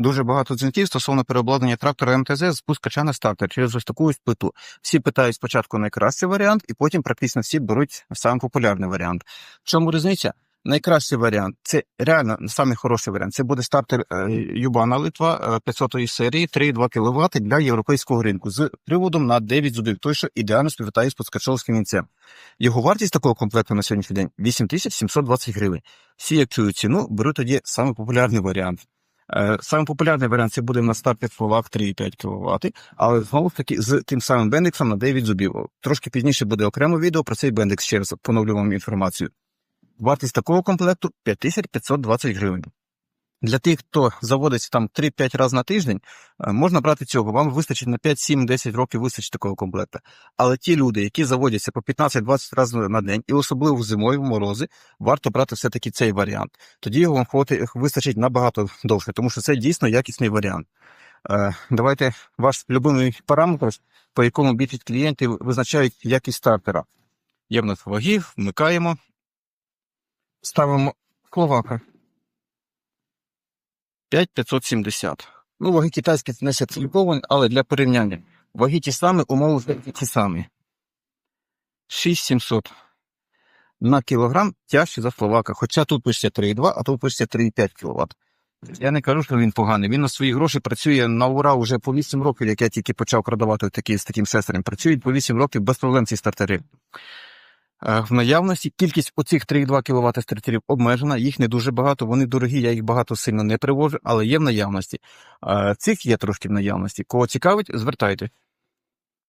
дуже багато дзвінків стосовно переобладнання трактора МТЗ з спускача на стартер через ось таку ось плиту. Всі питають спочатку найкращий варіант, і потім практично всі беруть саме популярний варіант. В чому різниця? Найкращий варіант це реально самий хороший варіант. Це буде стартер е, Юбана Литва е, 500 серії 3,2 кВт для європейського ринку з приводом на 9 зубів, той, що ідеально співвітає з подскачовським вінцем. Його вартість такого комплекту на сьогоднішній день 8720 гривень. Всі, як чують ціну, беруть тоді саме популярний варіант. Е, Саме популярний варіант це буде на старті флаг 3,5 кВт, але знову ж таки з тим самим бендексом на 9 зубів. Трошки пізніше буде окремо відео про цей бендекс, ще раз поновлю вам інформацію. Вартість такого комплекту 5520 гривень. Для тих, хто заводиться там 3-5 разів на тиждень, е, можна брати цього. Вам вистачить на 5, 7, 10 років вистачить такого комплекту. Але ті люди, які заводяться по 15-20 разів на день, і особливо в морози, варто брати все-таки цей варіант. Тоді його вам вистачить набагато довше, тому що це дійсно якісний варіант. Е, Давайте ваш любимий параметр, по якому більшість клієнтів визначають якість стартера. Є в нас ваги, вмикаємо, ставимо кловака. 5570. Ну, ваги китайські не сертифіковані, але для порівняння. Ваги ті самі, умови ті самі. 6700 на кілограм тяжче за Словака. Хоча тут пишеться 3,2, а тут пишеться 3,5 кВт. Я не кажу, що він поганий. Він на свої гроші працює на ура вже по 8 років, як я тільки почав продавати такі, з таким шестерем. Працюють по 8 років без проблем ці стартери. Е, В наявності кількість оцих 3,2 кВт стартерів обмежена, їх не дуже багато, вони дорогі, я їх багато сильно не привожу, але є в наявності. Е, Цих є трошки в наявності. Кого цікавить, звертайте.